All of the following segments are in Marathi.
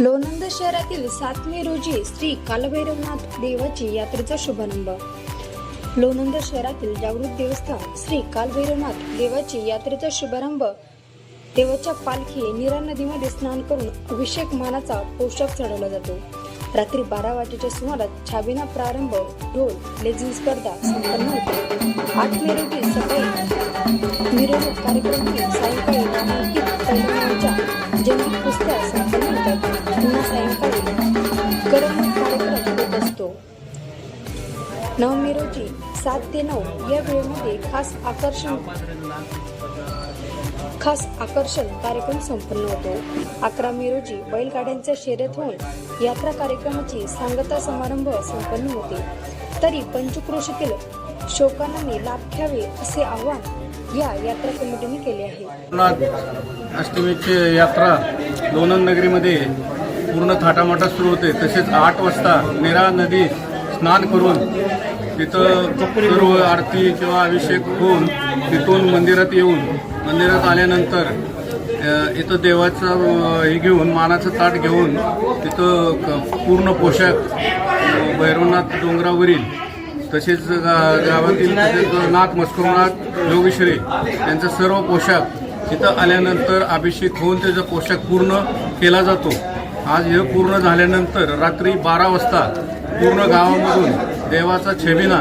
लोणंद शहरातील सातमे रोजी श्री कालभैरवनाथ देवाची यात्रेचा शुभारंभ. लोणंद शहरातील जागृत देवस्थान श्री कालभैरवनाथ देवाची यात्रेचा शुभारंभ. देवाच्या पालखी नीरा नदीमध्ये स्नान करून अभिषेक मानाचा पोशाख चढवला जातो. रात्री बारा वाजेच्या सुमारास छाबीना प्रारंभ. ढोल लेझिंग स्पर्धा संपन्न होते. आठ मे रोजी सकाळी मिरवणूक कार्यक्रम सायंकाळी जंगी कुस्त्या नऊ मे रोजी सात ते नऊ या वेळेमध्ये खास आकर्षण खास आकर्षण कार्यक्रम संपन्न होतो. अकरा मे रोजी बैलगाड्यांच्या शर्यत होऊन यात्रा कार्यक्रमाची सांगता समारंभ संपन्न होते. तरी पंचक्रोशीतील शोकानाने लाभ घ्यावे असे आवाहन या यात्रा कमिटीने केले आहे. अष्टमीची यात्रा लोणंद नगरीमध्ये पूर्ण थाटामाटात सुरू होते. तसेच आठ वाजता नेरा नदी स्नान करून तिथं सर्व आरती किंवा अभिषेक होऊन तिथून मंदिरात येऊन मंदिरात आल्यानंतर इथं देवाचं हे घेऊन मानाचं ताट घेऊन तिथं क- पूर्ण पोशाख भैरवनाथ डोंगरावरील तसेच गा- गावातील तसेच नाथ मस्कुरनाथ योगेश्वरी यांचा सर्व पोशाख इथं आल्यानंतर अभिषेक होऊन त्याचा पोशाख पूर्ण केला जातो. आज हे पूर्ण झाल्यानंतर रात्री बारा वाजता पूर्ण गावामधून देवाचा छबिना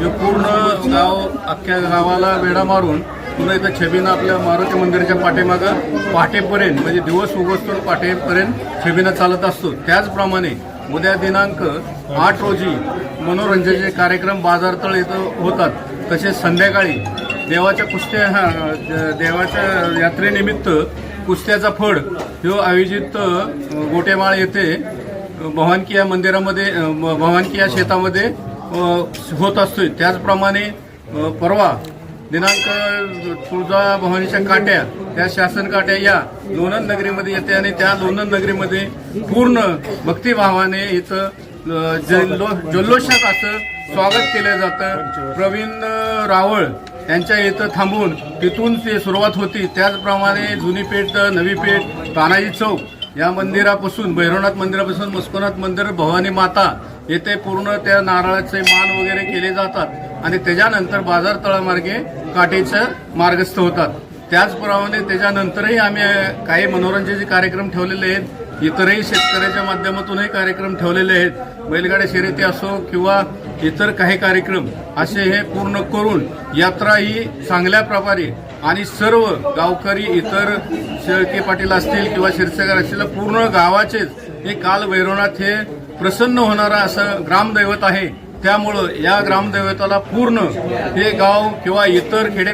हे पूर्ण गाव अख्ख्या गावाला वेढा मारून पुन्हा इथं छबिना आपल्या मारुती मंदिराच्या पाठीमागं पहाटेपर्यंत म्हणजे दिवस उगवतो पहाटेपर्यंत छेबिना चालत असतो. त्याचप्रमाणे उद्या दिनांक आठ रोजी मनोरंजनाचे कार्यक्रम बाजारतळ इथं होतात. तसेच संध्याकाळी देवाच्या कुस्त्या हा, द- देवाच्या यात्रेनिमित्त कुस्त्याचा फड ह्यो आयोजित गोटेमाळ येथे भवानकी या मंदिरामध्ये भवानकिया भवानकी या शेतामध्ये होत असतोय. त्याचप्रमाणे परवा दिनांक तुळजा भवानीच्या काट्या त्या शासन काट्या या लोणंद नगरीमध्ये येते आणि त्या लोणंद नगरीमध्ये पूर्ण भक्तिभावाने इथं जल्लो जल्लोषात असं स्वागत केलं जातं. प्रवीण रावळ यांच्या इथं थांबून तिथून ते सुरुवात होती. त्याचप्रमाणे जुनी पेठ नवी पेठ तानाजी चौक या मंदिरापासून भैरवनाथ मंदिरापासून मस्कोनाथ मंदिर भवानी माता येथे पूर्ण त्या नारळाचे मान वगैरे केले जातात आणि त्याच्यानंतर बाजार तळामार्गे काठीचं मार्गस्थ होतात. त्याचप्रमाणे त्याच्यानंतरही आम्ही काही मनोरंजनाचे कार्यक्रम ठेवलेले आहेत इतरही शेतकऱ्याच्या माध्यमातूनही कार्यक्रम ठेवलेले आहेत. बैलगाड्या शर्यती असो किंवा इतर काही कार्यक्रम असे हे पूर्ण करून यात्रा ही चांगल्या प्रकारे आणि सर्व गावकरी इतर शेळके पाटील असतील किंवा शिरसेकर असतील पूर्ण गावाचेच हे काल भैरवनाथ हे प्रसन्न होणारं असं ग्रामदैवत आहे. त्यामुळं या ग्रामदैवताला पूर्ण हे गाव किंवा इतर खेडे